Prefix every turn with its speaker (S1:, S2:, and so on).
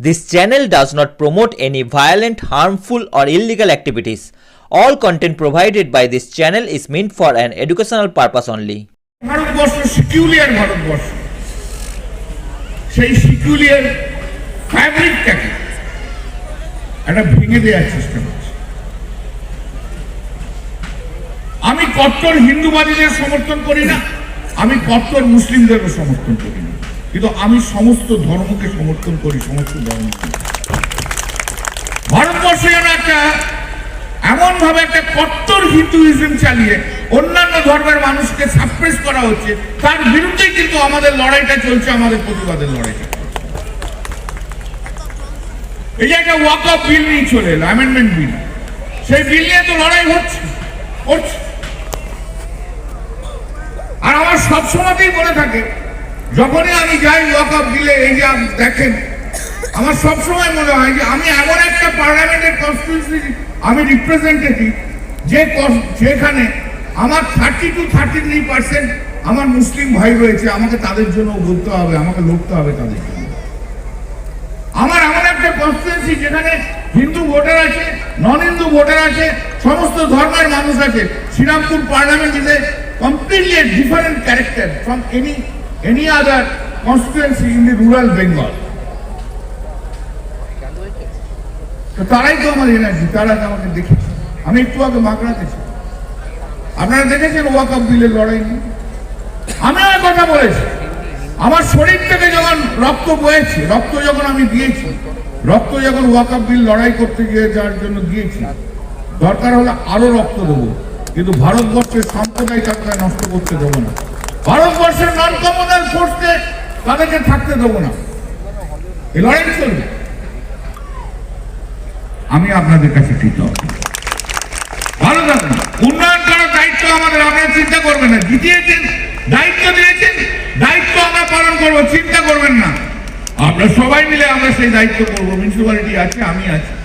S1: This channel does not promote any violent, harmful, or illegal activities. All content provided by this channel is meant for an educational purpose only.
S2: আমি কট্টর হিন্দুবাদীদের সমর্থন করি না আমি কট্টর মুসলিমদেরও সমর্থন করি না কিন্তু আমি সমস্ত ধর্মকে সমর্থন করি, সমস্ত ধর্মকে। ভারতবর্ষে যেন একটা এমন ভাবে একটা কট্টর হিন্দুইজম চালিয়ে অন্যান্য ধর্মের মানুষকে সাপ্রেস করা হচ্ছে, তার বিরুদ্ধেই কিন্তু আমাদের লড়াইটা চলছে, আমাদের প্রতিবাদের লড়াইটা। এই যে একটা ওয়াক আপ বিল নিয়ে চলে এলো অ্যামেন্ডমেন্ট বিল সেই বিল নিয়ে তো লড়াই হচ্ছে হচ্ছে। আর আমার সবসময়তেই বলে থাকে যখনই আমি যাই ওয়াক আপ বিলে এই যে দেখেন, আমার সবসময় মনে হয় যে আমি এমন একটা পার্লামেন্টের কনস্টিটিউন্সি আমি রিপ্রেজেন্টেটিভ যে যেখানে আমার thirty two thirty three percent আমার মুসলিম ভাই রয়েছে, আমাকে তাদের জন্য বলতে হবে, আমাকে লড়তে হবে তাদের জন্য। আমার এমন একটা কনস্টিটুয়েন্সি যেখানে হিন্দু ভোটার আছে নন হিন্দু ভোটার আছে, সমস্ত ধর্মের মানুষ আছে। Srirampur parliament is a completely different character from any any other constituency in the rural Bengal তো তারাই তো আমার এনার্জি তারা আমাকে দেখেছে। আমি একটু আগে ছিলাম। আপনারা দেখেছেন ওয়াকআপ বিলের লড়াই নিয়ে? আমি আমার কথা বলেছি, আমার শরীর থেকে যখন রক্ত বয়েছে, রক্ত যখন আমি দিয়েছি, রক্ত যখন ওয়াকআপ বিল লড়াই করতে গিয়ে যার জন্য দিয়েছি, দরকার হলে আরও রক্ত দেবো। কিন্তু ভারতবর্ষের সম্প্রদায় সাম্প্রদায়িকতা নষ্ট করতে দেবো না। ভারতবর্ষের নন কমনাল ফোর্সকে তাদেরকে থাকতে দেবো না। এই লড়াই চলবে। আমি আপনাদের কাছে কৃতজ্ঞ। ভালো থাকুন। উন্নয়ন করার দায়িত্ব আমাদের। আপনারা চিন্তা করবেন না। জিতিয়েছেন, দায়িত্ব দিয়েছেন, দায়িত্ব আমরা পালন করব। চিন্তা করবেন না। আমরা সবাই মিলে আমরা সেই দায়িত্ব করব। মিউনিসিপালিটি আছে, আমি আছি।